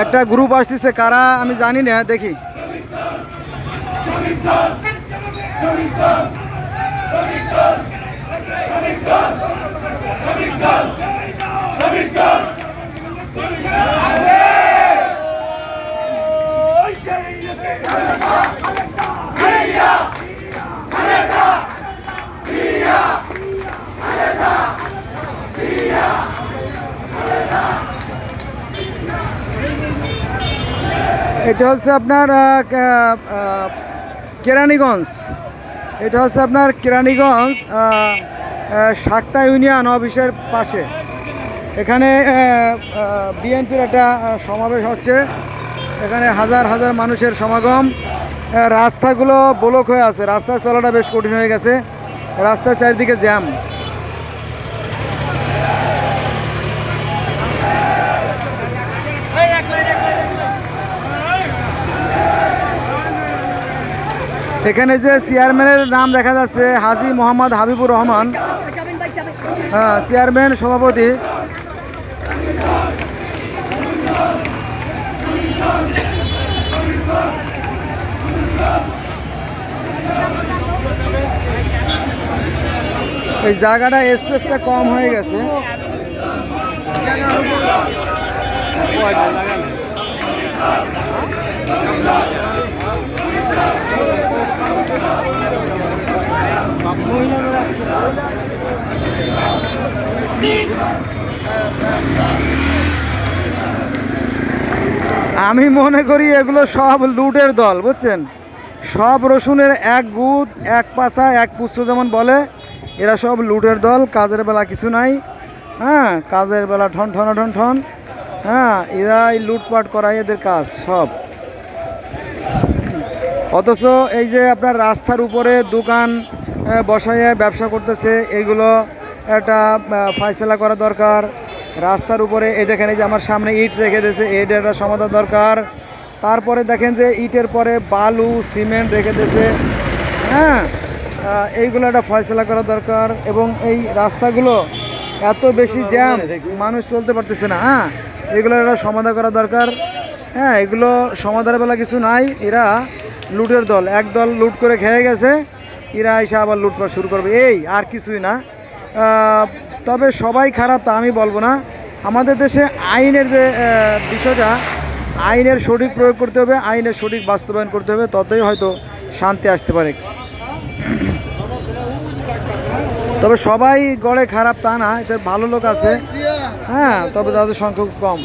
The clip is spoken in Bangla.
একটা গ্রুপ আসতেছে কারা আমি জানি না দেখি। এটা হচ্ছে আপনার কেরানীগঞ্জ। এটা হচ্ছে আপনার কেরানীগঞ্জ সাক্তা ইউনিয়ন অফিসের পাশে। এখানে বিএনপির একটা সমাবেশ হচ্ছে। এখানে হাজার হাজার মানুষের সমাগম। রাস্তাগুলো ব্লক হয়ে আছে। রাস্তা চলাটা বেশ কঠিন হয়ে গেছে। রাস্তার চারিদিকে জ্যাম। এখানে যে চেয়ারম্যানের নাম দেখা যাচ্ছে, হাজি মোহাম্মদ হাবিবুর রহমান। হ্যাঁ চেয়ারম্যান, সভাপতি। এই জায়গাটা স্পেসটা কম হয়ে গেছে। আমি মনে করি এগুলো সব লুটের দল, বুঝছেন? সব রসুনের এক গুদ এক পাশা এক পুচ্ছ যেমন বলে, এরা সব লুটের দল, কাজের বেলা কিছু নাই। হ্যাঁ কাজের বেলা ঠন ঠন ঠন ঠন হ্যাঁ এরাই লুটপাট করাই এদের কাজ, সব। অথচ এই যে আপনার রাস্তার উপরে দোকান বসাইয়ে ব্যবসা করতেছে এগুলো একটা আহ, ফায়সালা করা দরকার। রাস্তার উপরে এই দেখেন এই যে আমার সামনে ইট রেখে দিয়েছে এইটা একটা সমাধান দরকার। তারপরে দেখেন যে ইটের পরে বালু সিমেন্ট রেখে দিয়েছে। হ্যাঁ এইগুলো একটা ফয়সলা করা দরকার এবং এই রাস্তাগুলো এত বেশি জ্যাম মানুষ চলতে পারতেছে না হ্যাঁ। এগুলো একটা সমাধান করা দরকার। হ্যাঁ এগুলো সমাধানের বেলা কিছু নাই। এরা লুটের দল। এক দল লুট করে খেয়ে গেছে এরা এসে আবার লুটপাট শুরু করবে। এই, আর কিছুই না। তবে সবাই খারাপ তা আমি বলব না। আমাদের দেশে আইনের যে বিষয়টা, আইনের সঠিক প্রয়োগ করতে হবে, আইনের সঠিক বাস্তবায়ন করতে হবে, ততই হয়তো শান্তি আসতে পারে। তবে সবাই গড়ে খারাপ তা না, এতে ভালো লোক আছে। হ্যাঁ তবে তাদের সংখ্যা খুব কম।